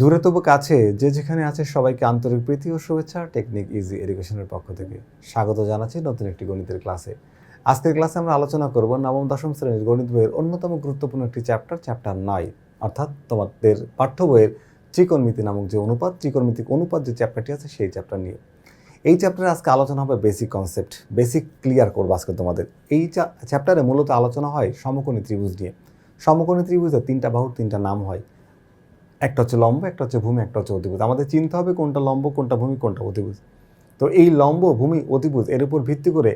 দূরে তবু কাছে, যে যেখানে আছে সবাইকে আন্তরিক প্রীতি ও শুভেচ্ছা। টেকনিক ইজি এডুকেশনের পক্ষ থেকে স্বাগত জানাচ্ছি নতুন একটি গণিতের ক্লাসে। আজকের ক্লাসে আমরা আলোচনা করব নবম দশম শ্রেণির গণিত বইয়ের অন্যতম গুরুত্বপূর্ণ একটি চ্যাপ্টার চ্যাপ্টার নয় অর্থাৎ তোমাদের পাঠ্য বইয়ের ত্রিকোণমিতি নামক যে অনুপাত, ত্রিকোণমিতিক অনুপাত যে চ্যাপ্টারটি আছে সেই চ্যাপ্টার নিয়ে। এই চ্যাপ্টারে আজকে আলোচনা হবে বেসিক কনসেপ্ট বেসিক ক্লিয়ার করব আজকে তোমাদের। এই চ্যাপ্টারে মূলত আলোচনা হয় সমকোণী ত্রিভুজ নিয়ে। সমকোণী ত্রিভুজের তিনটা বাহুর তিনটা নাম হয়। একটা হচ্ছে লম্ব, একটা হচ্ছে ভূমি, একটা হচ্ছে অতিভুজ আমাদের চিনতে হবে কোনটা লম্ব, কোনটা ভূমি, কোনটা অতিভুজ তো এই লম্ব, ভূমি অতিভুজ এর উপর ভিত্তি করে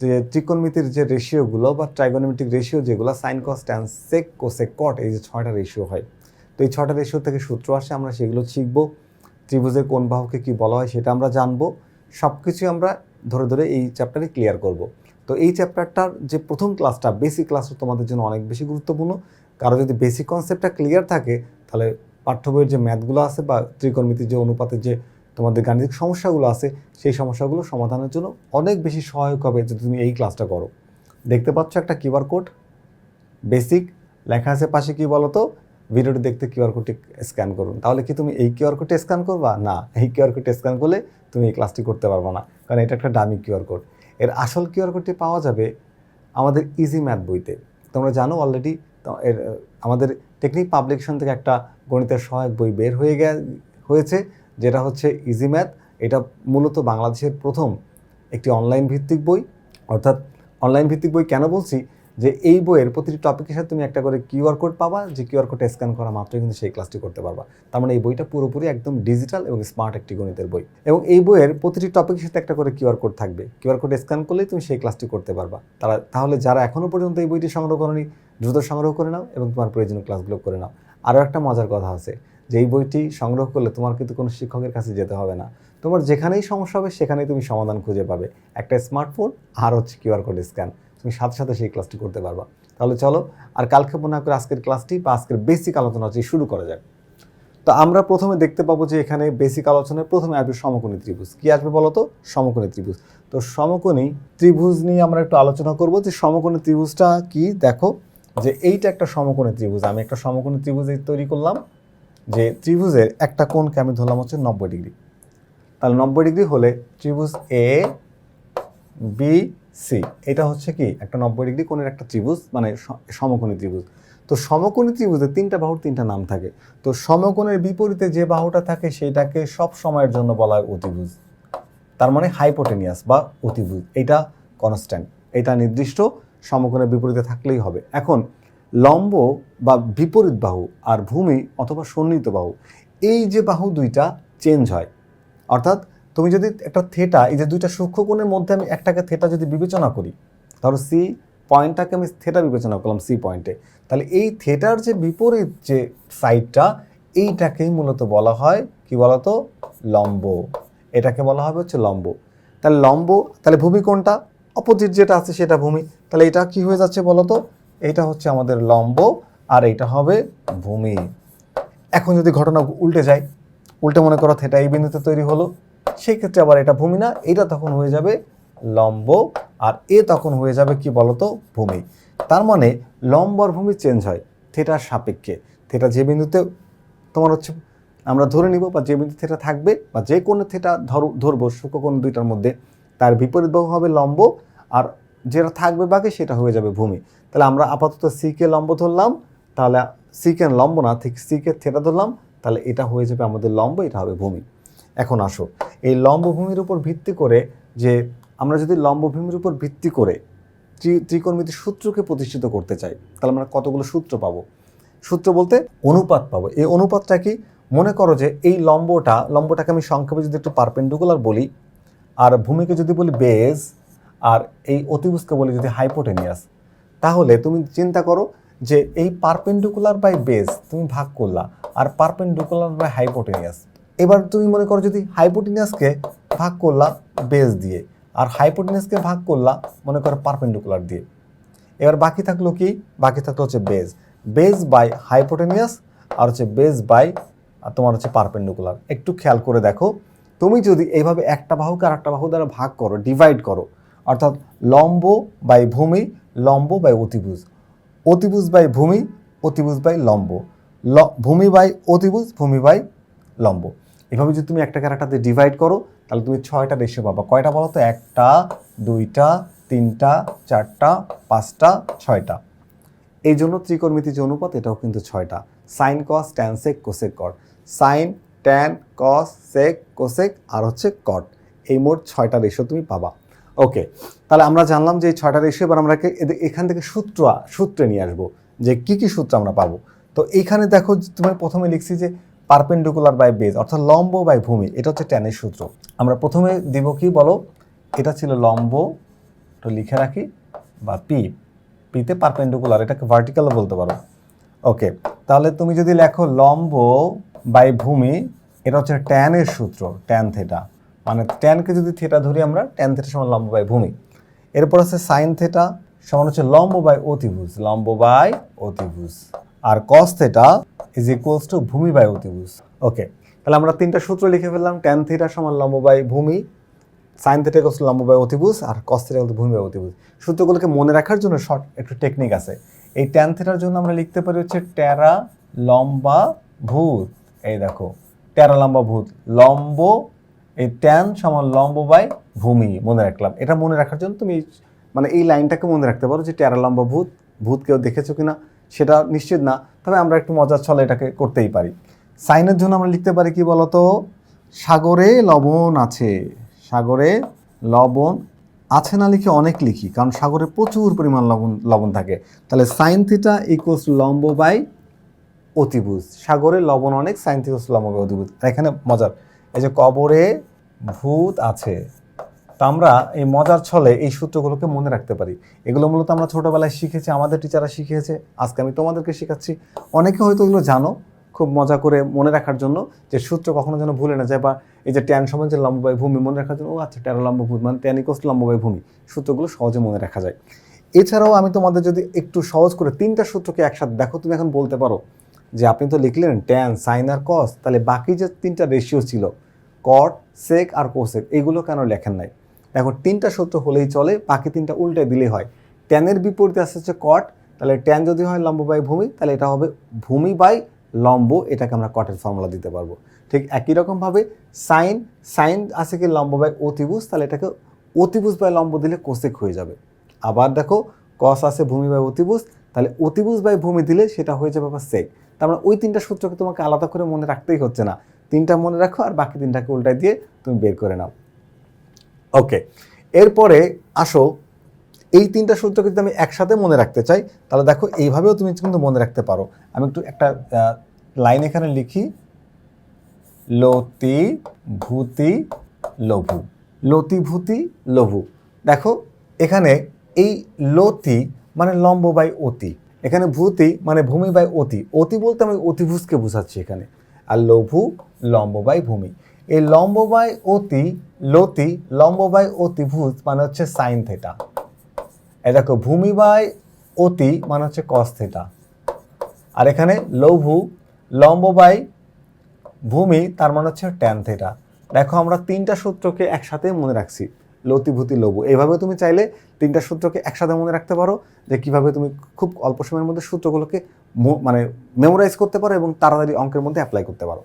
যে ত্রিকোণমিতির যে রেশিওগুলো বা ট্রাইগোনোমেট্রিক রেশিও যেগুলো sine cos tan sec cosec cot এই যে ছয়টা রেশিও হয়। তো এই ছয়টা রেশিও থেকে সূত্র আসে, আমরা সেগুলো শিখব। ত্রিভুজের কোন বাহুকে কী বলা হয় সেটা আমরা জানব। সব কিছুই আমরা ধরে ধরে এই চ্যাপ্টারে ক্লিয়ার করব। তো এই চ্যাপ্টারটার যে প্রথম ক্লাসটা বেসিক ক্লাসটা তোমাদের জন্য অনেক বেশি গুরুত্বপূর্ণ। কারও যদি বেসিক কনসেপ্টটা ক্লিয়ার থাকে, তাহলে পাঠ্য বইয়ের যে ম্যাথগুলো আছে বা ত্রিকোণমিতির যে অনুপাতের যে তোমাদের গাণিতিক সমস্যাগুলো আছে, সেই সমস্যাগুলো সমাধানের জন্য অনেক বেশি সহায়ক হবে যদি তুমি এই ক্লাসটা করো। দেখতে পাচ্ছ একটা কিউআর কোড। বেসিক, লেখা আছে পাশে কি বলো তো ভিডিওটি দেখতে কিউআর কোডটি স্ক্যান করুন। তাহলে কি তুমি এই কিউআর কোডটি স্ক্যান করবা? না, এই কিউআর কোডটি স্ক্যান করলে তুমি এই ক্লাসটি করতে পারবে না। কারণ এটা একটা দামি কিউআর কোড। এর আসল কিউআর কোডটি পাওয়া যাবে আমাদের ইজি ম্যাথ বইতে। তোমরা জানো অলরেডি এর আমাদের টেকনিক পাবলিকেশন থেকে একটা গণিতের সহায়ক বই বের হয়ে গে হয়েছে, যেটা হচ্ছে ইজি ম্যাথ এটা মূলত বাংলাদেশের প্রথম একটি অনলাইন ভিত্তিক বই। অর্থাৎ অনলাইন ভিত্তিক বই কেন বলছি? যে এই বইয়ের প্রতিটি টপিকের সাথে তুমি একটা করে কিউআর কোড পাবা, যে কিউআর কোডটা স্ক্যান করা মাত্রই কিন্তু সেই ক্লাসটি করতে পারবা। তার মানে এই বইটা পুরোপুরি একদম ডিজিটাল এবং স্মার্ট একটি গণিতের বই। এবং এই বইয়ের প্রতিটি টপিকের সাথে একটা করে কিউআর কোড থাকবে। কিউআর কোড স্ক্যান করলেই তুমি সেই ক্লাসটি করতে পারবা। তারা, তাহলে যারা এখনও পর্যন্ত এই বইটি সংগ্রহ করনি, দ্রুত সংগ্রহ করে নাও এবং তোমার প্রয়োজনীয় ক্লাসগুলো করে নাও। আরও একটা মজার কথা আছে, যে এই বইটি সংগ্রহ করলে তোমার কিন্তু কোনো শিক্ষকের কাছে যেতে হবে না। তোমার যেখানেই সমস্যা হবে, সেখানেই তুমি সমাধান খুঁজে পাবে। একটা স্মার্টফোন আর হচ্ছে কিউআর কোড স্ক্যান তুমি সাথে সাথে সেই ক্লাসটি করতে পারবা। তাহলে চলো, আর কালকে মনে করে আজকের ক্লাসটি বা আজকের বেসিক আলোচনা হচ্ছে শুরু করা যাক। তো আমরা প্রথমে দেখতে পাবো যে এখানে বেসিক আলোচনায় প্রথমে আসবে সমকোণী ত্রিভুজ। কি আসবে বলো তো সমকোণী ত্রিভুজ। তো সমকোণী ত্রিভুজ নিয়ে আমরা একটু আলোচনা করব যে সমকোণী ত্রিভুজটা কি? দেখো, যে এইটা একটা সমকোণী ত্রিভুজ। আমি একটা সমকোণী ত্রিভুজ তৈরি করলাম, যে ত্রিভুজের একটা কোণকে আমি ধরলাম হচ্ছে নব্বই ডিগ্রি। তাহলে নব্বই ডিগ্রি হলে ত্রিভুজ এ বি সি এটা হচ্ছে কি? একটা নব্বই ডিগ্রি কোণের একটা ত্রিভুজ মানে সমকোণী ত্রিভুজ। তো সমকোণী ত্রিভুজে তিনটা বাহুর তিনটা নাম থাকে। তো সমকোণের বিপরীতে যে বাহুটা থাকে সেটাকে সব সময়ের জন্য বলা হয় অতিভুজ। তার মানে হাইপোটেনিয়াস বা অতিভুজ। এটা কনস্ট্যান্ট। এটা নির্দিষ্ট, সমকোণের বিপরীতে থাকলেই হবে। এখন, লম্ব বা বিপরীত বাহু আর ভূমি অথবা সন্নিহিত বাহু, এই যে বাহু দুইটা চেঞ্জ হয়। অর্থাৎ তুমি যদি একটা থেটা এই যে দুইটা সূক্ষ্মকোণের মধ্যে আমি একটাকে থেটা যদি বিবেচনা করি ধরো সি পয়েন্টটাকে আমি থেটা বিবেচনা করলাম সি পয়েন্টে। তাহলে এই থেটার যে বিপরীত যে সাইডটা, এইটাকেই মূলত বলা হয় কি বলতো? লম্ব। এটাকে বলা হবে হচ্ছে লম্ব। তাহলে লম্ব, তাহলে ভূমি কোনটা অপোজিট যেটা আছে সেটা ভূমি। তাহলে এটা কি হয়ে যাচ্ছে বলতো? এটা হচ্ছে আমাদের লম্ব, আর এইটা হবে ভূমি। এখন যদি ঘটনা উল্টে যায়, উল্টে মনে করো থেটা এই বিন্দুতে তৈরি হলো। সেই ক্ষেত্রে আবার এটা ভূমি না, এটা তখন হয়ে যাবে লম্ব আর এ তখন হয়ে যাবে কি বলতো ভূমি। তার মানে লম্ব আর ভূমি চেঞ্জ হয় থেটার সাপেক্ষে। থেটা যে বিন্দুতে তোমার হচ্ছে আমরা ধরে নিব বা যে বিন্দু থেটা থাকবে বা যে কোনো থেটা ধর, ধরবো শুক্রকোণ দুইটার মধ্যে, তার বিপরীত বাহু হবে লম্ব আর যেটা থাকবে বাকি সেটা হয়ে যাবে ভূমি। তাহলে আমরা আপাতত সিকে লম্ব ধরলাম, তাহলে সিকে লম্ব না, ঠিক সিকে থেটা ধরলাম, তাহলে এটা হয়ে যাবে আমাদের লম্ব, এটা হবে ভূমি। এখন আসো। এই লম্বভূমির উপর ভিত্তি করে যে আমরা যদি লম্বভূমির উপর ভিত্তি করে ত্রিকোণমিতির সূত্রকে প্রতিষ্ঠিত করতে চাই, তাহলে আমরা কতগুলো সূত্র পাবো? সূত্র বলতে অনুপাত পাবো। এই অনুপাতটা কি? মনে করো যে এই লম্বটা, লম্বটাকে আমি সংক্ষেপে যদি একটু পারপেন্ডিকুলার বলি, আর ভূমিকে যদি বলি বেজ আর এই অতিভুজকে বলি যদি হাইপোটেনিয়াস, তাহলে তুমি চিন্তা করো যে এই পারপেন্ডিকুলার বাই বেজ তুমি ভাগ করলা, আর পারপেন্ডিকুলার বাই হাইপোটেনিয়াস। এবার তুমি মনে করো যদি হাইপোটেনিয়াসকে ভাগ করলা বেজ দিয়ে, আর হাইপোটিনাসকে ভাগ করলা মনে করো পারপেন্ডিকুলার দিয়ে। এবার বাকি থাকল কি? বাকি থাকল হচ্ছে বেজ বেজ বাই হাইপোটেনিয়াস আর হচ্ছে বেজ বাই তোমার হচ্ছে পারপেন্ডিকুলার একটু খেয়াল করে দেখো। তুমি যদি এইভাবে একটা বাহুকে আর একটা বাহু দ্বারা ভাগ করো ডিভাইড করো, অর্থাৎ লম্ব বাই ভূমি, লম্ব বাই অতিভুজ। অতিভুজ বাই ভূমি, অতিভুজ বাই লম্ব। ভূমি বাই অতিভুজ, ভূমি বাই লম্ব। এভাবে যদি তুমি একটা ক্যারেক্টারতে ডিভাইড করো, তাহলে তুমি ছয়টা রেশিও পাবা। কয়টা বলো তো? একটা, দুইটা, তিনটা, চারটা, পাঁচটা, ছয়টা। এই জন্য ত্রিকোণমিতি যে অনুপাত, এটাও কিন্তু ছয়টা। Sine cos tan sec cosec cot sine tan cos sec cosec আর হচ্ছে কট এই মোট ছয়টা রেশিও তুমি পাবা। ওকে তাহলে আমরা জানলাম যে এই ছয়টা রেশিও এবার আমরা এখান থেকে সূত্র, সূত্রে নিয়ে আসব যে কি কি সূত্র আমরা পাবো। তো এইখানে দেখো তোমার প্রথমে লিখছি যে পারপেন্ডিকুলার বাই বেজ, অর্থাৎ লম্ব বাই ভূমি, এটা হচ্ছে ট্যানের সূত্র। আমরা প্রথমে দিব কি বলো? এটা ছিল লম্ব তো লিখে রাখি, বা পি পিতে পারপেন্ডিকুলার, এটাকে ভার্টিক্যালও বলতে পারো। ওকে, তাহলে তুমি যদি লেখো লম্ব বাই ভূমি, এটা হচ্ছে ট্যানের সূত্র, ট্যান থেটা। মানে ট্যানকে যদি থেটা ধরি আমরা, ট্যান থেটা সমান লম্ব বাই ভূমি। এরপর আছে সাইন থেটা, সমান হচ্ছে লম্ব বাই অতিভুজ, লম্ব বাই অতিভুজ। আর cos theta is equals to ভূমি বাই অতিভুজ। ওকে তাহলে আমরা তিনটা সূত্র লিখে ফেললাম ট্যান থেটা সমান লম্ব বাই ভূমি সাইন থেটা টু লম্ব বাই অতিভুজ, আর কস থেটা টু ভূমি বাই অতিভুজ। সূত্রগুলোকে মনে রাখার জন্য শর্ট একটু টেকনিক আছে। এই ট্যান থেটার জন্য আমরা লিখতে পারি হচ্ছে ট্যারা লম্বা ভূত। এই দেখো ট্যারা লম্বা ভূত, লম্ব, এই ট্যান সমান লম্ব বাই ভূমি, মনে রাখলাম। এটা মনে রাখার জন্য তুমি মানে এই লাইনটাকে মনে রাখতে পারো যে ট্যারা লম্বা ভূত ভূত কেউ দেখেছ কিনা, সেটা নিশ্চিত না। তবে আমরা একটু মজার ছলে এটাকে করতেই পারি। সাইনের জন্য আমরা লিখতে পারি কি বলতো? সাগরে লবণ আছে। সাগরে লবণ আছে না লিখে অনেক লিখি, কারণ সাগরে প্রচুর পরিমাণ লবণ লবণ থাকে। তাহলে সাইন থিটা ইকুয়ালস লম্ব বাই অতিভুজ। সাগরে লবণ অনেক, সাইন থিটা লম্ব বাই অতিভুজ। এখানে মজার, এই যে কবরে ভূত আছে। তা আমরা এই মজার ছলে এই সূত্রগুলোকে মনে রাখতে পারি। এগুলো মূলত আমরা ছোটোবেলায় শিখেছি, আমাদের টিচাররা শিখিয়েছে। আজকে আমি তোমাদেরকে শেখাচ্ছি। অনেকে হয়তো এগুলো জানো খুব মজা করে মনে রাখার জন্য যে সূত্র কখনো যেন ভুলে না যায় বা এই যে ট্যান সমান যে লম্বাই ভূমি মনে রাখার জন্য, ও আচ্ছা লম্ব ভূমি মানে ট্যান ইকোস লম্বাই ভূমি। সূত্রগুলো সহজে মনে রাখা যায়। এছাড়াও আমি তোমাদের যদি একটু সহজ করে তিনটা সূত্রকে একসাথে, দেখো তুমি এখন বলতে পারো যে আপনি তো লিখলেন ট্যান, সাইন আর কস, তাহলে বাকি যে তিনটা রেশিও ছিল কট সেক আর কোসেক এইগুলো কেন লেখেন নাই? দেখো তিনটা সূত্র হলেই চলে, বাকি তিনটা উল্টে দিলেই হয়। ট্যানের বিপরীতে আসছে হচ্ছে কট তাহলে ট্যান যদি হয় লম্ব বাই ভূমি, তাহলে এটা হবে ভূমি বাই লম্ব, এটাকে আমরা কটের ফর্মুলা দিতে পারব। ঠিক একই রকমভাবে সাইন সাইন আছে কি লম্ব বাই অতিভুজ, তাহলে এটাকে অতিভুজ বাই লম্ব দিলে কোসেক হয়ে যাবে। আবার দেখো কস আছে ভূমি বাই অতিভুজ, তাহলে অতিভুজ বাই ভূমি দিলে সেটা হয়ে যাবে আবার সেক তার মানে ওই তিনটা সূত্রকে তোমাকে আলাদা করে মনে রাখতেই হচ্ছে না। তিনটা মনে রাখো আর বাকি তিনটাকে উল্টায় দিয়ে তুমি বের করে নাও। ওকে এরপরে আসো, এই তিনটা সূত্রকে যদি আমি একসাথে মনে রাখতে চাই, তাহলে দেখো এইভাবেও তুমি কিন্তু মনে রাখতে পারো। আমি একটু একটা লাইন এখানে লিখি। লতি ভূতি লঘু লতি ভূতি লঘু দেখো, এখানে এই লতি মানে লম্ব বাই অতি। এখানে ভূতি মানে ভূমি বাই অতি। অতি বলতে আমি অতিভুজকে বোঝাচ্ছি এখানে। আর লঘু লম্ব বাই ভূমি। এই লম্ব বাই অতি লতি লম্ব বাই অতিভুজ মানে হচ্ছে সাইন থেটা। এই দেখো ভূমি বাই অতি মানে হচ্ছে কস থেটা। আর এখানে লঘু লম্ব বাই ভূমি, তার মানে হচ্ছে ট্যান থেটা। দেখো, আমরা তিনটা সূত্রকে একসাথে মনে রাখছি, লতিভূতি, লঘু। এইভাবে তুমি চাইলে তিনটা সূত্রকে একসাথে মনে রাখতে পারো, যে কীভাবে তুমি খুব অল্প সময়ের মধ্যে সূত্রগুলোকে মানে মেমোরাইজ করতে পারো এবং তাড়াতাড়ি অঙ্কের মধ্যে অ্যাপ্লাই করতে পারো।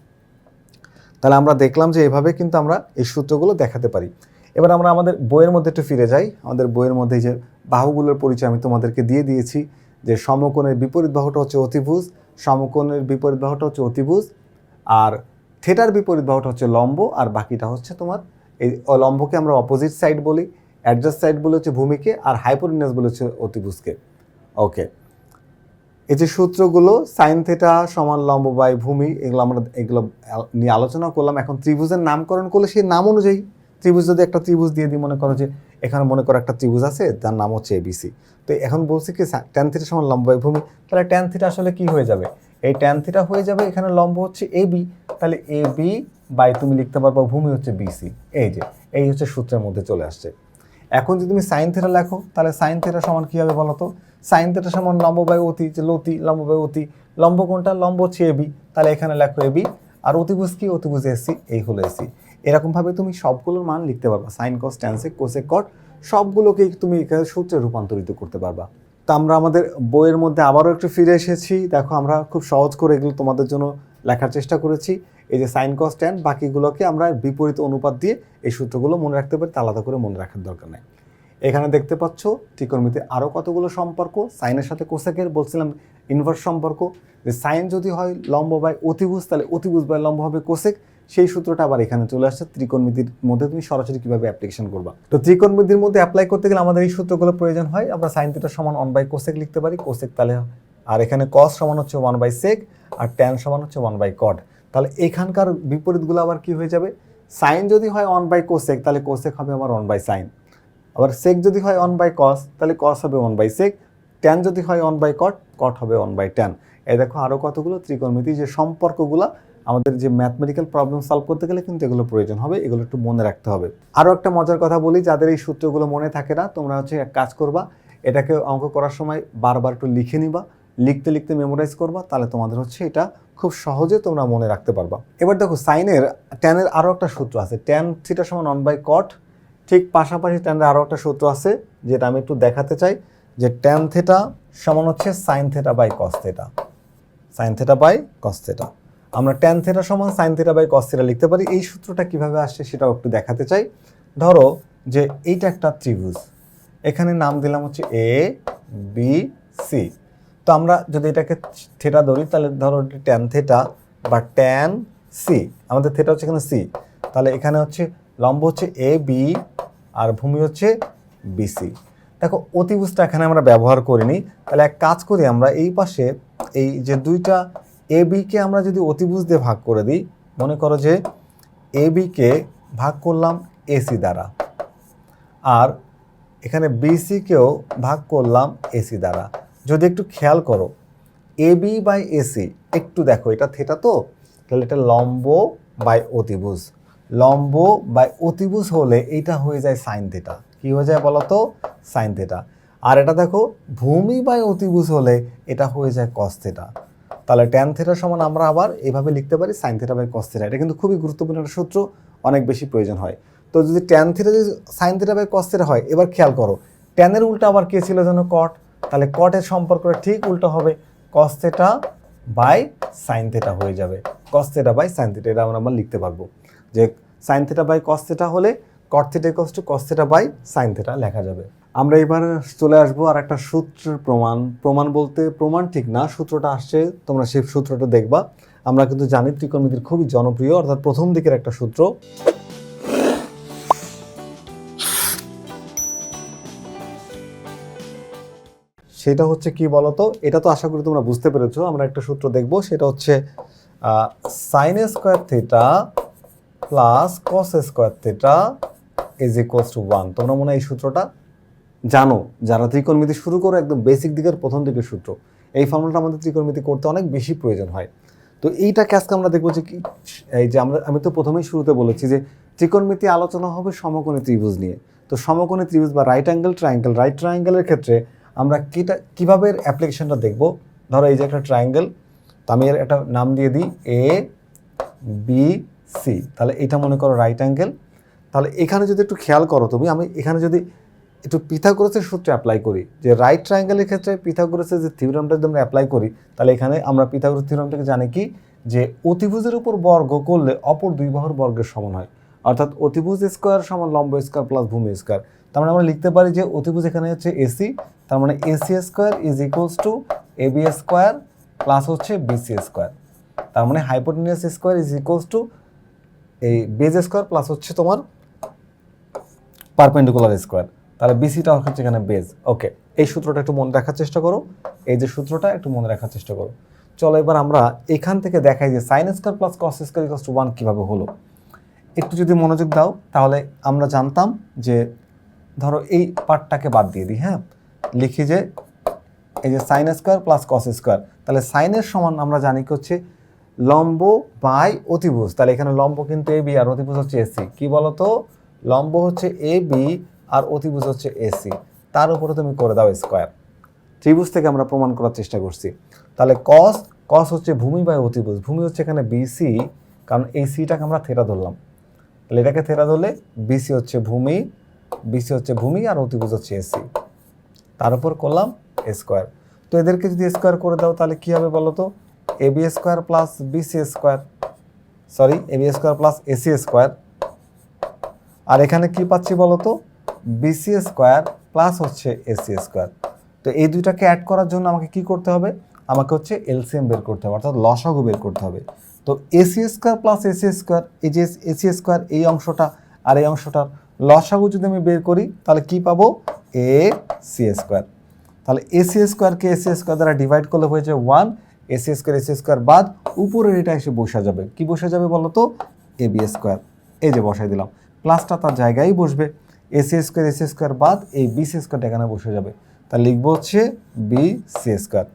তাহলে আমরা দেখলাম যে এভাবে কিন্তু আমরা এই সূত্রগুলো দেখাতে পারি। এবার আমরা আমাদের বইয়ের মধ্যে একটু ফিরে যাই। আমাদের বইয়ের মধ্যে যে বাহুগুলোর পরিচয় আমি তোমাদেরকে দিয়ে দিয়েছি, যে সমকোণের বিপরীত বাহুটা হচ্ছে অতিভুজ, সমকোণের বিপরীত বাহুটা হচ্ছে অতিভুজ, আর থেটার বিপরীত বাহুটা হচ্ছে লম্ব, আর বাকিটা হচ্ছে তোমার এই লম্বকে আমরা অপোজিট সাইড বলি অ্যাডজাস্ট সাইড বলে হচ্ছে ভূমিকে, আর হাইপোরিনাস বলে হচ্ছে অতিভুজকে। ওকে এই যে সূত্রগুলো সাইন থেটা সমান লম্ব বাই ভূমি, এগুলো আমরা, এগুলো নিয়ে আলোচনা করলাম। এখন ত্রিভুজের নামকরণ করলে সেই নাম অনুযায়ী, ত্রিভুজ যদি একটা ত্রিভুজ দিয়ে দিই, মনে করো যে এখানে মনে করো একটা ত্রিভুজ আছে, যার নাম হচ্ছে এবিসি তো এখন বলছি কি ট্যান থিটা সমান লম্ব বাই ভূমি, তাহলে ট্যান থিটা আসলে কি হয়ে যাবে? এই ট্যান থিটা হয়ে যাবে, এখানে লম্ব হচ্ছে এ বি তাহলে এ বি বাই তুমি লিখতে পারব, ভূমি হচ্ছে বিসি এই যে, এই হচ্ছে সূত্রের মধ্যে চলে আসছে। এখন যদি তুমি সাইন থিটা লেখো, তাহলে সাইন থিটা সমান কী হবে বলো তো সাইন থিটা সমান লম্ব বাই অতি, যে লতি, লম্ব বাই অতি। লম্ব কোনটা? লম্ব হচ্ছে এবি তাহলে এখানে লেখো এবি আর অতিভুজ কি? অতিভুজ এসি এই হলো এসি এরকমভাবে তুমি সবগুলোর মান লিখতে পারবা। সাইন কস ট্যানসেক কোসেক কট সবগুলোকেই তুমি এখানে সূত্রে রূপান্তরিত করতে পারবা। তা আমরা আমাদের বইয়ের মধ্যে আবারও একটু ফিরে এসেছি। দেখো, আমরা খুব সহজ করে এগুলো তোমাদের জন্য লেখার চেষ্টা করেছি। এই যে সাইন কস ট্যান বাকিগুলোকে আমরা বিপরীত অনুপাত দিয়ে এই সূত্রগুলো মনে রাখতে পারি, তা আলাদা করে মনে রাখার দরকার নেই। এখানে দেখতে পাচ্ছ, ত্রিকোণমিতির আরও কতগুলো সম্পর্ক, সাইনের সাথে কোসেকের বলছিলাম ইনভার্স সম্পর্ক, যে সাইন যদি হয় লম্ব বাই অতিভুজ, তাহলে অতিভুজ বাই লম্ব হবে কোসেক। সেই সূত্রটা আবার এখানে চলে আসছে, ত্রিকোণমিতির মধ্যে তুমি সরাসরি কীভাবে অ্যাপ্লিকেশন করবা। তো ত্রিকোণমিতির মধ্যে অ্যাপ্লাই করতে গেলে আমাদের এই সূত্রগুলো প্রয়োজন হয়, আমরা সাইন থিটা সমান ওয়ান বাই কোসেক লিখতে পারি, কোসেক তাহলে, আর এখানে কস সমান হচ্ছে ওয়ান বাই সেক আর ট্যান সমান হচ্ছে ওয়ান বাই কড তাহলে এখানকার বিপরীতগুলো আবার কি হয়ে যাবে? সাইন যদি হয় ওয়ান বাই কোসেক তাহলে কোসেক হবে আমার ওয়ান বাই সাইন আবার সেক যদি হয় ওয়ান বাই কস তাহলে কস হবে ওয়ান বাই সেক ট্যান যদি হয় ওয়ান বাই কট কট হবে ওয়ান বাই ট্যান এ দেখো আরও কতগুলো ত্রিকোণমিতি, যে সম্পর্কগুলো আমাদের যে ম্যাথমেটিক্যাল প্রবলেম সলভ করতে গেলে কিন্তু এগুলো প্রয়োজন হবে, এগুলো একটু মনে রাখতে হবে। আরও একটা মজার কথা বলি, যাদের এই সূত্রগুলো মনে থাকে না, তোমরা হচ্ছে এক কাজ করবা, এটাকে অঙ্ক করার সময় বারবার একটু লিখে নিবা, লিখতে লিখতে মেমোরাইজ করবা, তাহলে তোমাদের হচ্ছে এটা খুব সহজে তোমরা মনে রাখতে পারবা। এবার দেখো, সাইনের ট্যানের আরও একটা সূত্র আছে। ট্যান থিটা সমান ওয়ান বাই কট ঠিক পাশাপাশি ট্যানের আরও একটা সূত্র আছে, যেটা আমি একটু দেখাতে চাই, যে ট্যান থেটা সমান হচ্ছে sine theta by cos theta sine theta by cos theta আমরা ট্যান থেটা সমান sine theta by cos theta লিখতে পারি। এই সূত্রটা কীভাবে আসছে সেটাও একটু দেখাতে চাই। ধরো যে এইটা একটা ত্রিভুজ। এখানে নাম দিলাম হচ্ছে এ বি সি তো আমরা যদি এটাকে থেটা ধরি, তাহলে ধরো ট্যান থেটা বা ট্যান সি আমাদের থেটা হচ্ছে এখানে সি তাহলে এখানে হচ্ছে লম্ব হচ্ছে এ বি আর ভূমি হচ্ছে বিসি দেখো, অতিভুজটা এখানে আমরা ব্যবহার করিনি। তাহলে এক কাজ করি, আমরা এই পাশে এই যে দুইটা এ বিকে আমরা যদি অতিভুজ দিয়ে ভাগ করে দিই, মনে করো যে এ বিকে ভাগ করলাম এসি দ্বারা, আর এখানে বিসিকেও ভাগ করলাম এসি দ্বারা। যদি একটু খেয়াল করো এ বি বাই এসি একটু দেখো, এটা থেটা তো? তাহলে এটা লম্ব বাই অতিভুজ। লম্ব বাই অতিভুজ হলে এইটা হয়ে যায় সাইন থেটা কি হয়ে যায় বলো তো সাইন থেটা আর এটা দেখো, ভূমি বাই অতিভুজ হলে এটা হয়ে যায় কস থেটা তাহলে ট্যান থেটা সমান আমরা আবার এভাবে লিখতে পারি sine theta by cos theta এটা কিন্তু খুবই গুরুত্বপূর্ণ একটা সূত্র, অনেক বেশি প্রয়োজন হয়। তো যদি ট্যান থিটা যদি sine theta by cos theta হয়, এবার খেয়াল করো ট্যানের উল্টা আবার কে ছিল যেন কট তাহলে কটের সম্পর্কটা ঠিক উল্টো হবে। Cos theta by sine theta হয়ে যাবে। Cos theta by sine theta এটা আমরা লিখতে পারব। যে sine theta by cos theta হলে cot theta equals to cos by sine theta লেখা যাবে। আমরা এবার চলে আসব আর একটা সূত্রের প্রমাণ। প্রমাণ বলতে প্রমাণ ঠিক না, সূত্রটা আসছে, তোমরা সেই সূত্রটা দেখবা। আমরা কিন্তু জানি ত্রিকোণমিতির খুবই জনপ্রিয়, অর্থাৎ প্রথম দিকের একটা সূত্র। সেটা হচ্ছে কি বলতো? এটা তো আশা করি তোমরা বুঝতে পেরেছ, আমরা একটা সূত্র দেখব, সেটা হচ্ছে sine square theta plus cos square theta is equals to one তোমরা মনে হয় এই সূত্রটা জানো, যারা ত্রিকোণমিতি শুরু করো, একদম বেসিক দিকের প্রথম দিকের সূত্র। এই ফর্মুলাটা আমাদের ত্রিকোণমিতি করতে অনেক বেশি প্রয়োজন হয়। তো এইটাকে আজকে আমরা দেখব যে কি, এই যে আমরা, আমি তো প্রথমেই শুরুতে বলেছি যে ত্রিকোণমিতি আলোচনা হবে সমকোণী ত্রিভুজ নিয়ে। তো সমকোণী ত্রিভুজ বা রাইট অ্যাঙ্গেল ট্রায়াঙ্গেল রাইট ট্রায়াঙ্গেলের ক্ষেত্রে আমরা কিটা, কীভাবে অ্যাপ্লিকেশনটা দেখব? ধরো এই যে একটা ট্রায়াঙ্গেল তো আমি এর একটা নাম দিয়ে দিই এ বি সি তাহলে এটা মনে করো রাইট অ্যাঙ্গেল তাহলে এখানে যদি একটু খেয়াল করো তুমি, আমি এখানে যদি একটু পিথাগোরাসের সূত্রে অ্যাপ্লাই করি, যে রাইট ট্রায়াঙ্গেলের ক্ষেত্রে পিথাগোরাসের যে থিওরামটা যদি আমরা অ্যাপ্লাই করি, তাহলে এখানে আমরা পিথাগোরাস থিওরাম থেকে জানি কি? যে অতিভুজের উপর বর্গ করলে অপর দুই বাহুর বর্গের সমান হয়। অর্থাৎ অতিভুজ স্কোয়ার সমান লম্ব স্কোয়ার প্লাস ভূমি স্কোয়ার তার মানে আমরা লিখতে পারি যে অতিভুজ এখানে হচ্ছে এসি, তার মানে AC square is equals to A B square plus হচ্ছে বিসি স্কোয়ার। তার মানে hypotenuse square is equals to এই বেজ স্কোয়ার প্লাস হচ্ছে তোমার পারপেন্ডিকুলার স্কোয়ার। তাহলে বিসিটা হচ্ছে এখানে বেজ ওকে এই সূত্রটা একটু মনে রাখার চেষ্টা করো। এই যে সূত্রটা একটু মনে রাখার চেষ্টা করো। চলো এবার আমরা এখান থেকে দেখাই যে sine square plus cos square equals to one কীভাবে হলো। একটু যদি মনোযোগ দাও, তাহলে আমরা জানতাম যে ধরো এই পার্টটাকে বাদ দিয়ে দিই হ্যাঁ? লিখি যে এই যে sine square plus cos square তাহলে সাইনের সমান আমরা জানি কি হচ্ছে? লম্ব বাই অতিভুজ। তাহলে এখানে লম্ব কিন্তু এ বি আর অতিভুজ হচ্ছে এসি কি বলতো? লম্ব হচ্ছে এ বি আর অতিভুজ হচ্ছে এসি তার উপরে তুমি করে দাও স্কোয়ার ত্রিভুজ থেকে আমরা প্রমাণ করার চেষ্টা করছি। তাহলে কস কস হচ্ছে ভূমি বাই অতিভুজ। ভূমি হচ্ছে এখানে বিসি কারণ এই সিটাকে আমরা থেরা ধরলাম। তাহলে এটাকে থেরা ধরলে বিসি হচ্ছে ভূমি বিসি হচ্ছে ভূমি আর অতিভুজ হচ্ছে এসি তার উপর করলাম স্কোয়ার তো এদেরকে যদি স্কোয়ার করে দাও, তাহলে কী হবে বলো তো A B square plus BC square sorry AB square plus AC square আর এখানে কি পাচ্ছি বলতো? বিসি স্কোয়ার প্লাস হচ্ছে এসি স্কোয়ার তো এই দুইটাকে অ্যাড করার জন্য আমাকে কি করতে হবে? আমাকে হচ্ছে এলসিএম বের করতে হবে, অর্থাৎ লসাগু বের করতে হবে। তো AC square plus AC square এই যে এসি স্কোয়ার এই অংশটা আর এই অংশটার লসাগু যদি আমি বের করি, তাহলে কি পাবো? এ সি স্কোয়ার তাহলে এসি স্কোয়ারকে এসি স্কোয়ার দ্বারা ডিভাইড করলে হয়ে যায় one AC square AC square বাদ, উপরের এটা এসে বসা যাবে। কি বসে যাবে বলো তো? এ বি স্কোয়ার এই যে বসাই দিলাম। প্লাসটা তার জায়গায় বসবে। এসি স্কোয়ার এসি স্কোয়ার বাদ, এই বি সি স্কোয়ারটা এখানে বসে যাবে। তা লিখব হচ্ছে বি সি স্কোয়ার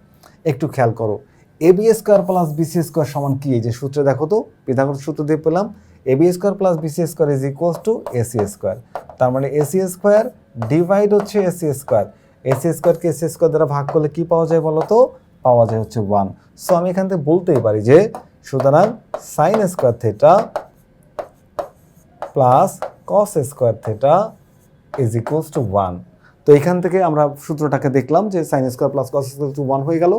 একটু খেয়াল করো। A B square plus B C square সমান কি? এই যে সূত্রে দেখো তো পিথাগোরাস সূত্র দিয়ে পেলাম। A B square plus B C square is equals to AC square. তার মানে এসি স্কোয়ার ডিভাইড হচ্ছে এসি স্কোয়ার। এসি স্কোয়ারকে এসি স্কোয়ার দ্বারা ভাগ করলে কি পাওয়া যায় বলো তো পাওয়া যায় হচ্ছে ওয়ান সো আমি এখান থেকে বলতেই পারি যে সুতরাং sine square theta plus cos square theta is equals to one তো এখান থেকে আমরা সূত্রটাকে দেখলাম যে sine square plus cos square to one হয়ে গেল।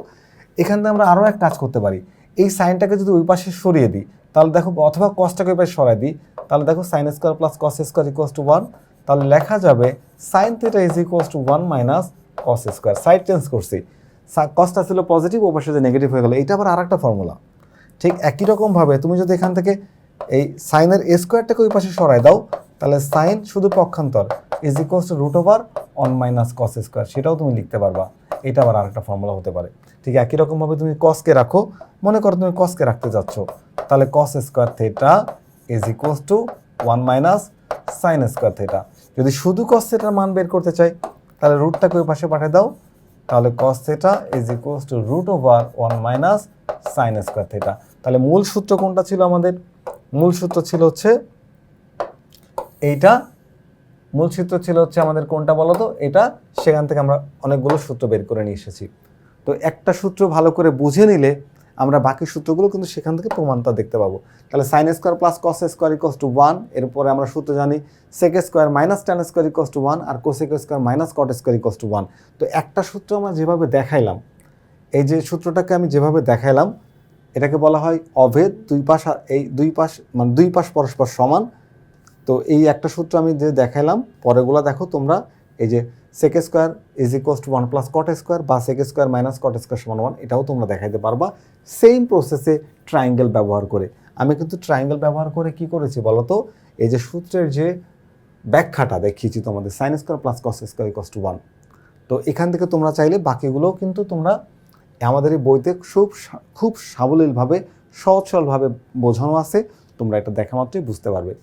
এখান থেকে আমরা আরও এক কাজ করতে পারি। এই সাইনটাকে যদি ওই পাশে সরিয়ে দিই তাহলে দেখো, অথবা কসটাকে এবার সরাই দিই। তাহলে দেখো sine square plus cos square equals to one তাহলে লেখা যাবে sine theta is equals to one minus cos square side change করছি। কসটা ছিল পজিটিভ ও পাশে নেগেটিভ হয়ে গেলো। এটা আবার আরেকটা ফর্মুলা ঠিক একই রকমভাবে তুমি যদি এখান থেকে এই সাইনের স্কোয়ারটাকে ওই পাশে সরাই দাও তাহলে সাইন শুধু পক্ষান্তর is equals to root over one minus cos square সেটাও তুমি লিখতে পারবা। এটা আবার আরেকটা ফর্মুলা হতে পারে। ঠিক একই রকমভাবে তুমি কসকে রাখো, মনে করো তুমি কসকে রাখতে যাচ্ছ, তাহলে cos square theta is equals to one minus sine square theta যদি শুধু কস থেটার মান বের করতে চাই, তাহলে রুটটাকে ওই পাশে পাঠিয়ে দাও, তাহলে cos theta is equals to root over one minus sine square theta তাহলে মূল সূত্র কোনটা ছিল আমাদের? মূল সূত্র ছিল হচ্ছে এইটা মূল সূত্র ছিল হচ্ছে আমাদের কোনটা বলো তো? এটা সেখান থেকে আমরা অনেকগুলো সূত্র বের করে নিয়ে এসেছি। তো একটা সূত্র ভালো করে বুঝে নিলে আমরা বাকি সূত্রগুলো কিন্তু সেখান থেকে প্রমাণটা দেখতে পাবো। তাহলে sine square plus cos square equals to one এরপরে আমরা সূত্র জানি sec square minus tan square equals to one R cosec square minus cot square equals to one তো একটা সূত্র আমরা যেভাবে দেখাইলাম, এই যে সূত্রটাকে আমি যেভাবে দেখাইলাম, এটাকে বলা হয় অভেদ, দুই পাশ এই দুই পাশ মানে দুই পাশ পরস্পর সমান। তো এই একটা সূত্র আমি যে দেখাইলাম পরেগুলো দেখো তোমরা, এই যে sec square is equals to one plus cot square বা sec square minus cot square সমান ওয়ান এটাও তোমরা দেখাইতে পারবা। সেম প্রসেসে ট্রায়াঙ্গেল ব্যবহার করে। আমি কিন্তু ট্রায়াঙ্গেল ব্যবহার করে কি করেছি বলো তো এই যে সূত্রের যে ব্যাখ্যাটা দেখিয়েছি তোমাদের sine square plus cos square equals to one তো এখান থেকে তোমরা চাইলে বাকিগুলোও কিন্তু তোমরা আমাদের এই বইতে খুব খুব সাবলীলভাবে সহজ সরলভাবে বোঝানো আছে। তোমরা এটা দেখা মাত্রই বুঝতে পারবে।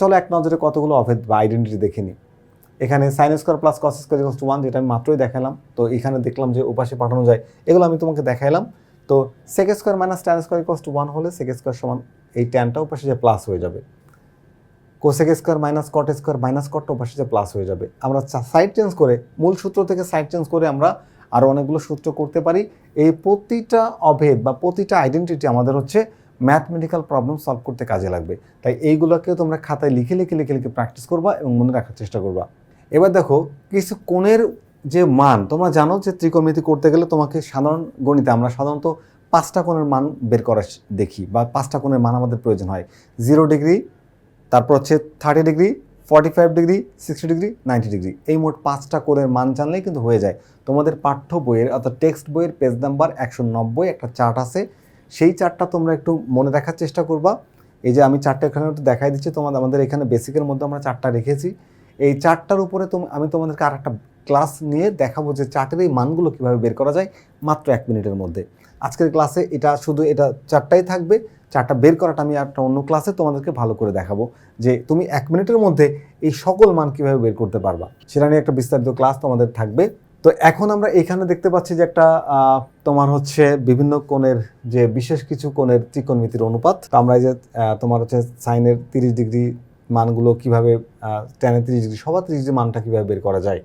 চলো এক নজরে কতগুলো অভেদ বা আইডেন্টিটি দেখে নিই। এখানে sine square plus cos square equals to one যেটা আমি মাত্রই দেখালাম। তো এখানে দেখলাম যে ওপাশে পাঠানো যায়, এগুলো আমি তোমাকে দেখাইলাম। তো sec square minus tan square equals to one হলে সেক স্কোয়ার সমান এই ট্যানটা ওপাশে যে প্লাস হয়ে যাবে। Cosec square minus cot square minus কটটা ওপাশে যে প্লাস হয়ে যাবে। আমরা সাইড চেঞ্জ করে, মূল সূত্র থেকে সাইড চেঞ্জ করে আমরা আরও অনেকগুলো সূত্র করতে পারি। এই প্রতিটা অভেদ বা প্রতিটা আইডেন্টিটি আমাদের হচ্ছে ম্যাথমেটিক্যাল প্রবলেম সলভ করতে কাজে লাগবে। তাই এইগুলোকে তোমরা খাতায় লিখে লিখে লিখে লিখে প্র্যাকটিস করবা এবং মনে রাখার চেষ্টা করবা। এবার দেখো, কিছু কোণের যে মান, তোমরা জানো যে ত্রিকোণমিতি করতে গেলে তোমাকে সাধারণ গণিতে আমরা সাধারণত পাঁচটা কোণের মান বের করা দেখি বা পাঁচটা কোণের মান আমাদের প্রয়োজন হয়। জিরো ডিগ্রি তারপর হচ্ছে thirty degree forty five degree sixty degree ninety degree এই মোট পাঁচটা কোণের মান জানলেই কিন্তু হয়ে যায়। তোমাদের পাঠ্য বইয়ের অর্থাৎ টেক্সট বইয়ের পেজ নাম্বার একশো নব্বই, একটা চার্ট আছে। সেই চার্টটা তোমরা একটু মনে রাখার চেষ্টা করবা। এই যে আমি চারটা এখানে একটু দেখাই দিচ্ছি, তোমাদের আমাদের এখানে বেসিকের মধ্যে আমরা চারটা রেখেছি। এই চারটার উপরে আমি তোমাদেরকে আর একটা ক্লাস নিয়ে দেখাবো যে চার্টের এই মানগুলো কীভাবে বের করা যায় মাত্র এক মিনিটের মধ্যে। আজকের ক্লাসে এটা শুধু এটা চারটাই থাকবে। চারটা বের করাটা আমি একটা অন্য ক্লাসে তোমাদেরকে ভালো করে দেখাবো যে তুমি এক মিনিটের মধ্যে এই সকল মান কীভাবে বের করতে পারবা। সেটা নিয়ে একটা বিস্তারিত ক্লাস তোমাদের থাকবে। তো এখন আমরা এখানে দেখতে পাচ্ছি যে একটা তোমার হচ্ছে বিভিন্ন কোণের যে বিশেষ কিছু কোণের ত্রিকোণমিতির অনুপাত। তো আমরা যে তোমার হচ্ছে সাইনের তিরিশ ডিগ্রি মানগুলো কীভাবে টেনের তিরিশ ডিগ্রি, সবার তিরিশ ডিগ্রি মানটা কীভাবে বের করা যায়?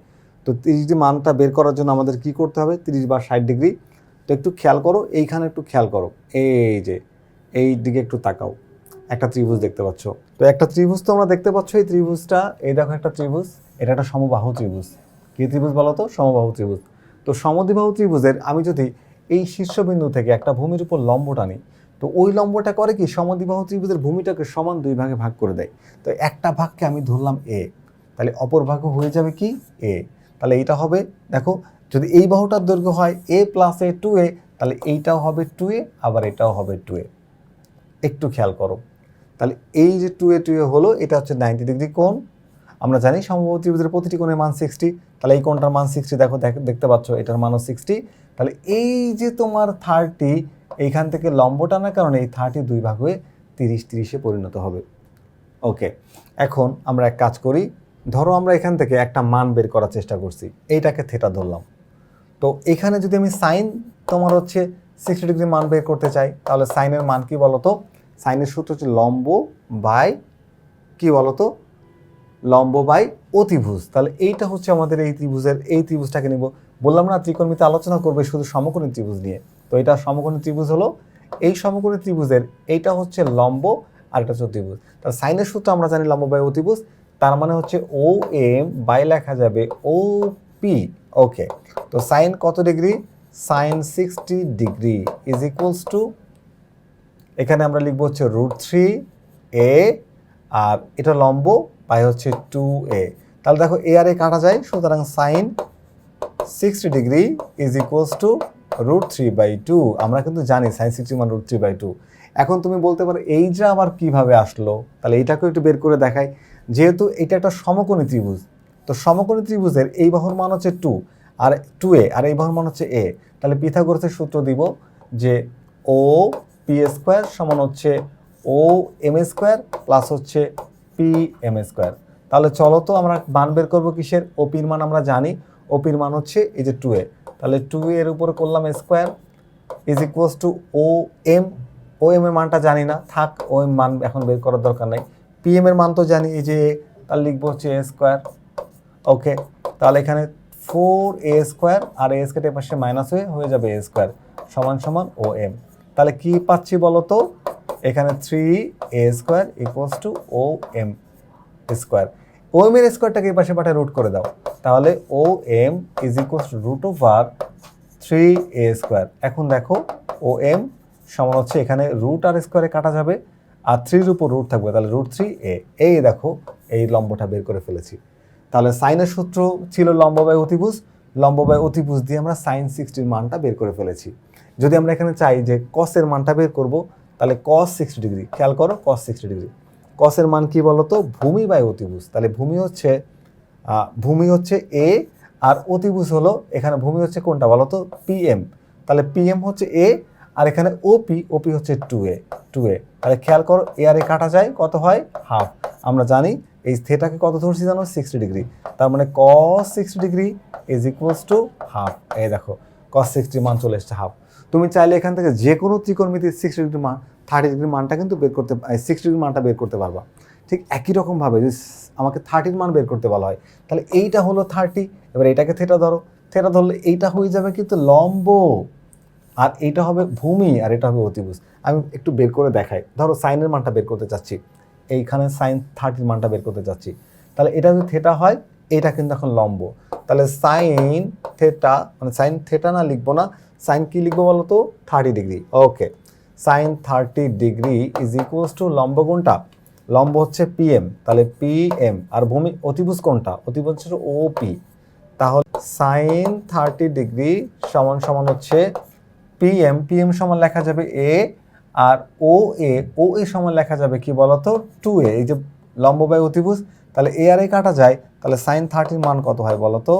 তো তিরিশ ডিগ্রি মানটা বের করার জন্য আমাদের কি করতে হবে? তিরিশ বা ষাট ডিগ্রি। তো একটু খেয়াল করো, এইখানে একটু খেয়াল করো। এই যে, এই দিকে একটু তাকাও। একটা ত্রিভুজ দেখতে পাচ্ছ। তো একটা ত্রিভুজ তো আমরা দেখতে পাচ্ছ, এই ত্রিভুজটা, এই দেখো একটা ত্রিভুজ, এটা একটা সমবাহু ত্রিভুজ। কি ত্রিভুজ বলো তো? সমবাহু ত্রিভুজ। তো সমদ্বিবাহু ত্রিভুজের আমি যদি এই শীর্ষবিন্দু থেকে একটা ভূমির উপর লম্ব টানি, তো ওই লম্বটা করে কি সমদ্বিবাহু ত্রিভুজের ভূমিটাকে সমান দুই ভাগে ভাগ করে দেয়। তো একটা ভাগকে আমি ধরলাম এ তাহলে অপর ভাগ হয়ে যাবে কি এ তাহলে এইটা হবে, দেখো, যদি এই বাহুটার দৈর্ঘ্য হয় এ প্লাস এ টু এ তাহলে এইটাও হবে টু এ আবার এটাও হবে টু এ একটু খেয়াল করো। তাহলে এই যে টু এ টু এ হলো, এটা হচ্ছে নাইনটি ডিগ্রি কোণ। আমরা জানি সমবাহু ত্রিভুজের প্রতিটি কোণের মান সিক্সটি তাহলে এই কোনটার মান সিক্সটি দেখো, দেখ- দেখতে পাচ্ছ, এটার মানও সিক্সটি তাহলে এই যে তোমার থার্টি এইখান থেকে লম্ব টানার কারণে এই থার্টি দুই ভাগ হয়ে তিরিশ তিরিশে পরিণত হবে। ওকে এখন আমরা এক কাজ করি। ধরো আমরা এখান থেকে একটা মান বের করার চেষ্টা করছি। এইটাকে থেটা ধরলাম। তো এখানে যদি আমি সাইন তোমার হচ্ছে সিক্সটি ডিগ্রি মান বের করতে চাই, তাহলে সাইনের মান কি বলতো? সাইনের সূত্র হচ্ছে লম্ব বাই কি বলতো? লম্ব বাই অতিভুজ তাহলে এইটা হচ্ছে আমাদের এই ত্রিভুজের, এই ত্রিভুজটাকে নেব। বললাম না, ত্রিকোণমিতি আলোচনা করবে শুধু সমকোণী ত্রিভুজ নিয়ে। তো এটা সমকোণী ত্রিভুজ হলো এই সমকোণী ত্রিভুজের, এইটা হচ্ছে লম্ব আর এটা হচ্ছে অতিভুজ তাহলে সাইনের সূত্র আমরা জানি লম্ব বাই অতিভুজ তার মানে হচ্ছে ও এম বাই লেখা যাবে ও পি। ওকে, তো সাইন কত degree? Sine sixty degree is equals to, এখানে আমরা লিখব হচ্ছে রুট থ্রি এ, আর এটা লম্ব বাই হচ্ছে টু এ তাহলে দেখো এ আর এ কাটা যায়, সুতরাং sine sixty degree is equals to root three by two আমরা কিন্তু জানি সাইন সিক্সটি মান রুট থ্রি বাই টু এখন তুমি বলতে পারো, এইটা আবার কীভাবে আসলো? তাহলে এইটাকেও একটু বের করে দেখাই। যেহেতু এটা একটা সমকোণী ত্রিভুজ, তো সমকোণী ত্রিভুজের এই বাহুর মান হচ্ছে টু আর টু এ আর এই বাহুর মান হচ্ছে এ তাহলে পিথাগোরাসের সূত্র দিব যে ও পি স্কোয়ার সমান হচ্ছে ও এম স্কোয়ার প্লাস হচ্ছে পি এম স্কোয়ার তাহলে চলো তো আমরা মান বের করব কিসের? ওপির মান আমরা জানি। ওপির মান হচ্ছে এই যে টু এ তাহলে টু এর উপরে করলাম square is equals to O M O M এর মানটা জানি না। থাক ও এম মান এখন বের করার দরকার নাই। পি এম এর মান তো জানি এই যে, তাহলে লিখব হচ্ছে এ স্কোয়ার ওকে তাহলে এখানে ফোর এ স্কোয়ার আর এ স্কোয়ার পাশে মাইনাস হয়ে হয়ে যাবে এ স্কোয়ার সমান সমান ও এম তাহলে কি পাচ্ছি বলো তো? এখানে three A square equals to O M square O M এর স্কোয়ারটাকে এই পাশে পাঠায় রুট করে দাও। তাহলে O M is equals to root over three A square এখন দেখো ও এম সমান হচ্ছে এখানে রুট আর স্কোয়ারে কাটা যাবে, আর থ্রির উপর রুট থাকবে, তাহলে রুট থ্রি এ এই দেখো, এই লম্বটা বের করে ফেলেছি। তাহলে সাইনের সূত্র ছিল লম্ব বাই অতিভুজ। লম্ব বাই অতিভুজ দিয়ে আমরা সাইন সিক্সটির মানটা বের করে ফেলেছি। যদি আমরা এখানে চাই যে কসের মানটা বের করব তাহলে কস সিক্সটি ডিগ্রি খেয়াল করো কস সিক্সটি ডিগ্রি কসের মান কি বলতো? ভূমি বাই অতিভুজ। তাহলে ভূমি হচ্ছে ভূমি হচ্ছে এ আর অতিভুজ হলো, এখানে ভূমি হচ্ছে কোনটা বলো তো পিএম তাহলে পিএম হচ্ছে এ আর এখানে ওপি ওপি হচ্ছে টু এ টু এ তাহলে খেয়াল করো এ আর এ কাটা যায়, কত হয়? হাফ আমরা জানি এই থেটাকে কত ধরছি জানো? সিক্সটি ডিগ্রি তার মানে cos sixty degree is equals to half এই দেখো কস সিক্সটি মান চলে এসছে হাফ তুমি চাইলে এখান থেকে যে কোনো ত্রিকোণমিতির সিক্সটি ডিগ্রি মান থার্টি ডিগ্রি মানটা কিন্তু বের করতে সিক্সটি ডিগ্রি মানটা বের করতে পারবা। ঠিক একই রকমভাবে যদি আমাকে থার্টির মান বের করতে বলা হয়, তাহলে এইটা হলো থার্টি এবার এটাকে থেটা ধরো। থেটা ধরলে এইটা হয়ে যাবে কিন্তু লম্ব। আর এইটা হবে ভূমি, আর এটা হবে অতিভুজ। আমি একটু বের করে দেখাই। ধরো সাইনের মানটা বের করতে চাচ্ছি। এইখানে সাইন থার্টির মানটা বের করতে চাচ্ছি। তাহলে এটা যদি থেটা হয় এটা কিন্তু এখন লম্ব। তাহলে সাইন থেটা মানে সাইন থেটা না লিখব না সাইন কি লিখব বলো তো? Thirty degree okay sine thirty degree is equals to লম্ব কোনটা? লম্ব হচ্ছে পিএম তাহলে পিএম আর ভূমি অতিভুজ কোনটা? অতিভুজ হচ্ছে ও ওপি তাহলে সাইন থার্টি ডিগ্রি সমান সমান হচ্ছে পিএম পিএম সমান লেখা যাবে এ আর ও এ ও এ সমান লেখা যাবে কি বলতো? টু এ এই যে লম্ব বাই অতিভুজ, তাহলে এ আর এ কাটা যায়। তাহলে সাইন থার্টির মান কত হয় বলো তো?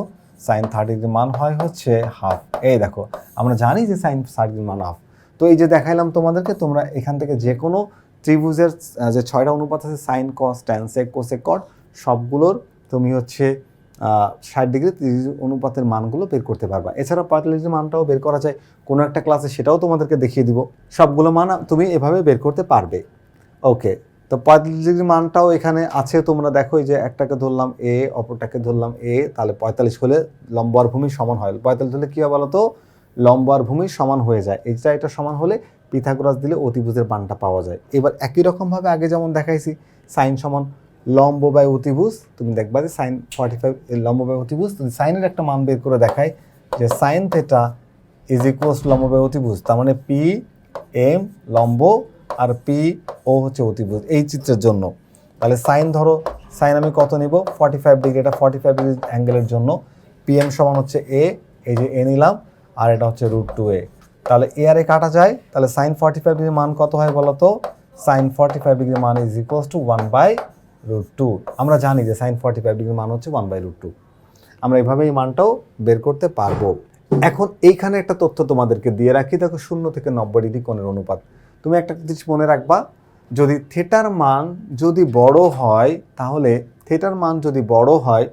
সাইন থার্টির মান হয় হচ্ছে হাফ এই দেখো, আমরা জানি যে সাইন থার্টির মান হাফ তো এই যে দেখাইলাম তোমাদেরকে, তোমরা এখান থেকে যে কোনো ত্রিভুজের যে ছয়টা অনুপাত আছে সাইন কস ট্যান সেক কট সবগুলোর তুমি হচ্ছে ষাট ডিগ্রি তিরিশ অনুপাতের মানগুলো বের করতে পারবা। এছাড়া পঁয়তাল্লিশ ডিগ্রি মানটাও বের করা যায়। কোনো একটা ক্লাসে সেটাও তোমাদেরকে দেখিয়ে দিব। সবগুলো মান তুমি এভাবে বের করতে পারবে। ওকে তো পঁয়তাল্লিশ ডিগ্রি মানটাও এখানে আছে। তোমরা দেখো যে একটাকে ধরলাম এ অপরটাকে ধরলাম এ তাহলে পঁয়তাল্লিশ হলে লম্ব ভূমি সমান হয়। পঁয়তাল্লিশ হলে কী হয় বলো তো লম্ব আর ভূমি সমান হয়ে যায়। এইটা এটা সমান হলে পিথাগোরাস দিলে অতিভুজের মানটা পাওয়া যায়। এবার একই রকমভাবে আগে যেমন দেখাইছি, সাইন সমান লম্ব বাই অতিভুজ। তুমি দেখবা যে সাইন ফর্টি ফাইভ লম্ব বাই অতিভুজ। তুমি সাইনের একটা মান বের করে দেখাই যে সাইন থেটা ইজ ইকুয়ালস লম্ব বাই অতিভুজ, তার মানে পি এম লম্ব আর পি ও হচ্ছে অতিভুজ এই চিত্রের জন্য। তাহলে সাইন ধরো, সাইন আমি কত নিব? ফর্টি ফাইভ ডিগ্রি এটা ফর্টি ফাইভ ডিগ্রি অ্যাঙ্গেলের জন্য। পিএম সমান হচ্ছে এ এই যে এ নিলাম, আর এটা হচ্ছে রুট টু এ তাহলে এ আর এ কাটা যায়, তাহলে সাইন ফর্টি ফাইভ ডিগ্রি মান কত হয় বলো তো? সাইন ফর্টি ফাইভ ডিগ্রি মান is equals to one by root two আমরা জানি যে সাইন ফর্টি ফাইভ ডিগ্রি মান হচ্ছে ওয়ান বাই রুট টু আমরা এইভাবে এই মানটাও বের করতে পারব। এখন এইখানে একটা তথ্য তোমাদেরকে দিয়ে রাখি। দেখো শূন্য থেকে নব্বই ডিগ্রি কোণের অনুপাত। তুমি একটা জিনিস মনে রাখবা, যদি থিটার মান যদি বড় হয়, তাহলে থিটার মান যদি বড় হয়,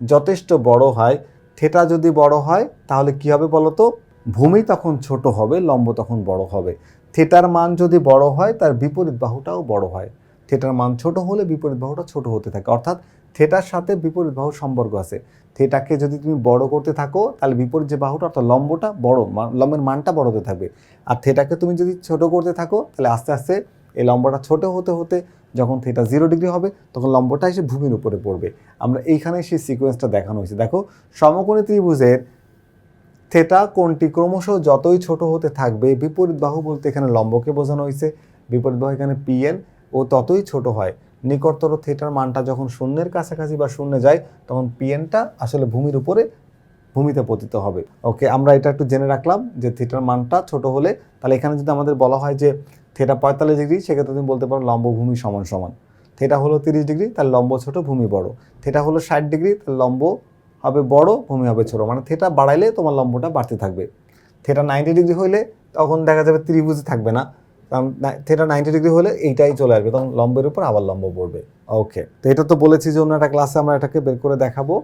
যথেষ্ট বড় হয় থিটা যদি বড় হয়, তাহলে কি হবে বলো তো ভূমি তখন ছোট হবে, লম্ব তখন বড় হবে। থিটার মান যদি বড় হয়, তার বিপরীত বাহুটাও বড় হয়। থিটার মান ছোট হলে বিপরীত বাহুটা ছোট হতে থাকে। অর্থাৎ থিটার সাথে বিপরীত বাহুর সম্পর্ক আছে। থিটাকে যদি তুমি বড় করতে থাকো, তাহলে বিপরীত যে বাহুটা অর্থাৎ লম্বটা বড় লম্বের মানটা বড় হতে থাকবে। আর থিটাকে তুমি যদি ছোট করতে থাকো, তাহলে আস্তে আস্তে এই লম্বটা ছোট হতে হতে যখন থিটা জিরো ডিগ্রি হবে, তখন লম্বটা এসে ভূমির উপরে পড়বে। আমরা এইখানে সেই সিকোয়েন্সটা দেখানো হয়েছে। দেখো, সমকোণী ত্রিভুজের থেটা কোণটি ক্রমশ যতই ছোট হতে থাকবে, বিপরীত বাহু বলতে এখানে লম্বকে বোঝানো হয়েছে। বিপরীত বাহু এখানে পিএন ও ততই ছোট হয়। নিকটতর থিয়েটার মানটা যখন শূন্যের কাছাকাছি বা শূন্যে যায়, তখন পিএনটা আসলে ভূমির উপরে, ভূমিতে পতিত হবে। ওকে, আমরা এটা একটু জেনে রাখলাম যে থিয়েটার মানটা ছোট হলে, তাহলে এখানে যদি আমাদের বলা হয় যে থেটা পঁয়তাল্লিশ ডিগ্রি, সেক্ষেত্রে তুমি বলতে পারো লম্ব ভূমি সমান সমান। থেটা হলো তিরিশ ডিগ্রি তার লম্ব ছোট, ভূমি বড়। থেটা হলো ষাট ডিগ্রি তার লম্ব হবে বড়, ভূমি হবে ছোট। মানে থেটা বাড়াইলে তোমার লম্বটা বাড়তে থাকবে। থেটা নাইনটি ডিগ্রি হলে তখন দেখা যাবে ত্রিভুজে থাকবে না। কারণ থেটা নাইনটি ডিগ্রি হলে এইটাই চলে আসবে, তখন লম্বের উপর আবার লম্ব পড়বে। ওকে তো এটা তো বলেছি যে অন্য একটা ক্লাসে আমরা এটাকে বের করে দেখাবো।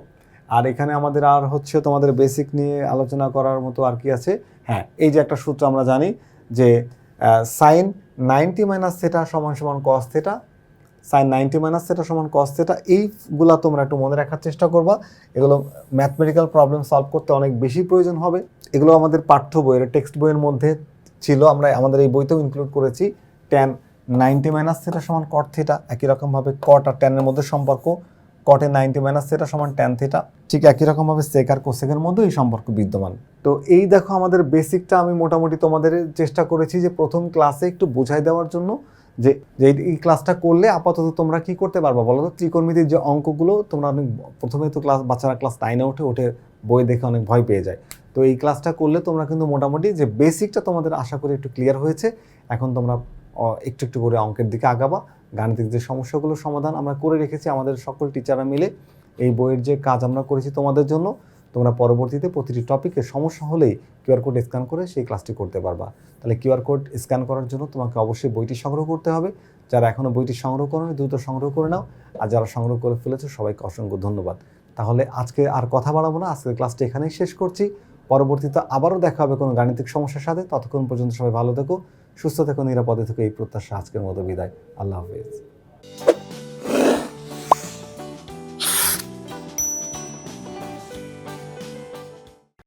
আর এখানে আমাদের আর হচ্ছে তোমাদের বেসিক নিয়ে আলোচনা করার মতো আর কি আছে। হ্যাঁ এই যে একটা সূত্র আমরা জানি যে সাইন নাইনটি মাইনাস থেটা সমান সমান cos theta sine ninety minus theta সমান কস থেটা এইগুলা তোমরা একটু মনে রাখার চেষ্টা করবা। এগুলো ম্যাথমেটিক্যাল প্রবলেম সলভ করতে অনেক বেশি প্রয়োজন হবে। এগুলো আমাদের পাঠ্য বইয়ের টেক্সট বইয়ের মধ্যে ছিল, আমরা আমাদের এই বইতেও ইনক্লুড করেছি ট্যান নাইনটি মাইনাস থেটা সমান কট থেটা একই রকমভাবে কট আর ট্যানের মধ্যে সম্পর্ক কটে নাইনটি মাইনাস থেটা সমান ট্যান থেটা ঠিক একই রকমভাবে সেক আর কোসেকের মধ্যেও এই সম্পর্ক বিদ্যমান। তো এই দেখো আমাদের বেসিকটা আমি মোটামুটি তোমাদের চেষ্টা করেছি যে প্রথম ক্লাসে একটু বোঝাই দেওয়ার জন্য, যে যে এই- এই ক্লাসটা করলে আপাতত তোমরা কি করতে পারবা বলো তো? ত্রিকোণমিতির যে অঙ্কগুলো তোমরা অনেক প্রথমে তো ক্লাস বাচ্চারা ক্লাস নাইনে ওঠে ওঠে বই দেখে অনেক ভয় পেয়ে যায়। তো এই ক্লাসটা করলে তোমরা কিন্তু মোটামুটি যে বেসিকটা তোমাদের আশা করি একটু ক্লিয়ার হয়েছে। এখন তোমরা একটু একটু করে অঙ্কের দিকে আগাবা। গাণিতিক যে সমস্যাগুলোর সমাধান আমরা করে রেখেছি আমাদের সকল টিচাররা মিলে। এই বইয়ের যে কাজ আমরা করেছি তোমাদের জন্য, তোমরা পরবর্তীতে প্রতিটি টপিকের সমস্যা হলেই কিউআর কোড স্ক্যান করে সেই ক্লাসটি করতে পারবা। তাহলে কিউআর কোড স্ক্যান করার জন্য তোমাকে অবশ্যই বইটি সংগ্রহ করতে হবে। যারা এখনও বইটি সংগ্রহ করোনি, দ্রুত সংগ্রহ করে নাও। আর যারা সংগ্রহ করে ফেলেছো, সবাইকে অসংখ্য ধন্যবাদ। তাহলে আজকে আর কথা বাড়াবো না। আজকের ক্লাসটি এখানেই শেষ করছি। পরবর্তীতে আবারও দেখা হবে কোনো গাণিতিক সমস্যার সাথে। ততক্ষণ পর্যন্ত সবাই ভালো থেকো, সুস্থ থেকো, নিরাপদে থেকো। এই প্রত্যাশা আজকের মতো বিদায়। আল্লাহ হাফিজ।